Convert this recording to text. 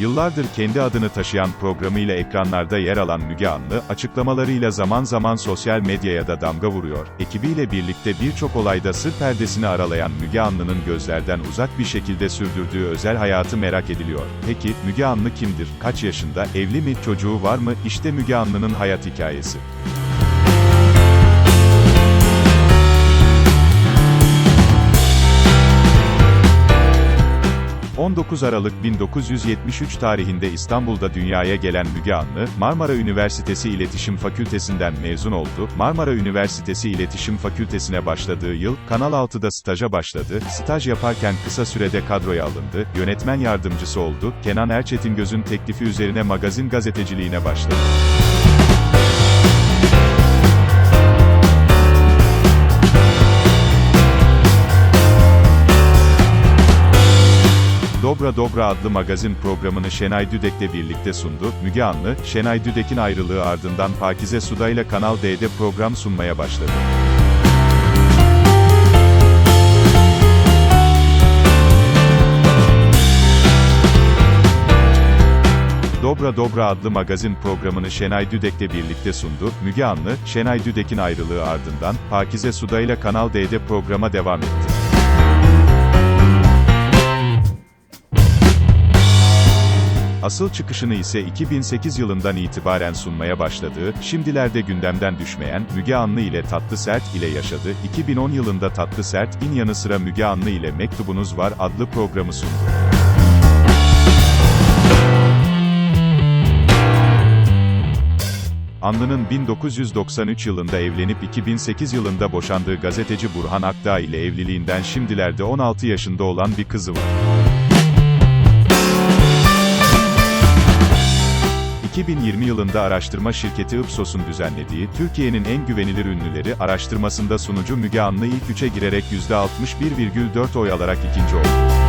Yıllardır kendi adını taşıyan programıyla ekranlarda yer alan Müge Anlı, açıklamalarıyla zaman zaman sosyal medyaya da damga vuruyor. Ekibiyle birlikte birçok olayda sır perdesini aralayan Müge Anlı'nın gözlerden uzak bir şekilde sürdürdüğü özel hayatı merak ediliyor. Peki, Müge Anlı kimdir? Kaç yaşında? Evli mi? Çocuğu var mı? İşte Müge Anlı'nın hayat hikayesi. 19 Aralık 1973 tarihinde İstanbul'da dünyaya gelen Müge Anlı, Marmara Üniversitesi İletişim Fakültesinden mezun oldu. Marmara Üniversitesi İletişim Fakültesine başladığı yıl, Kanal 6'da staja başladı. Staj yaparken kısa sürede kadroya alındı. Yönetmen yardımcısı oldu. Kenan Erçetingöz'ün teklifi üzerine magazin gazeteciliğine başladı. Dobra Dobra adlı magazin programını Şenay Düdek'le birlikte sundu. Müge Anlı, Şenay Düdek'in ayrılığı ardından Pakize Suda ile Kanal D'de program sunmaya başladı. Dobra Dobra adlı magazin programını Şenay Düdek'le birlikte sundu. Müge Anlı, Şenay Düdek'in ayrılığı ardından Pakize Suda ile Kanal D'de programa devam etti. Asıl çıkışını ise 2008 yılından itibaren sunmaya başladığı, şimdilerde gündemden düşmeyen, Müge Anlı ile Tatlı Sert ile yaşadı. 2010 yılında Tatlı Sert, in yanı sıra Müge Anlı ile Mektubunuz Var adlı programı sundu. Anlı'nın 1993 yılında evlenip 2008 yılında boşandığı gazeteci Burhan Akdağ ile evliliğinden şimdilerde 16 yaşında olan bir kızı var. 2020 yılında araştırma şirketi Ipsos'un düzenlediği, Türkiye'nin en güvenilir ünlüleri araştırmasında sunucu Müge Anlı ilk üçe girerek %61,4 oy alarak ikinci oldu.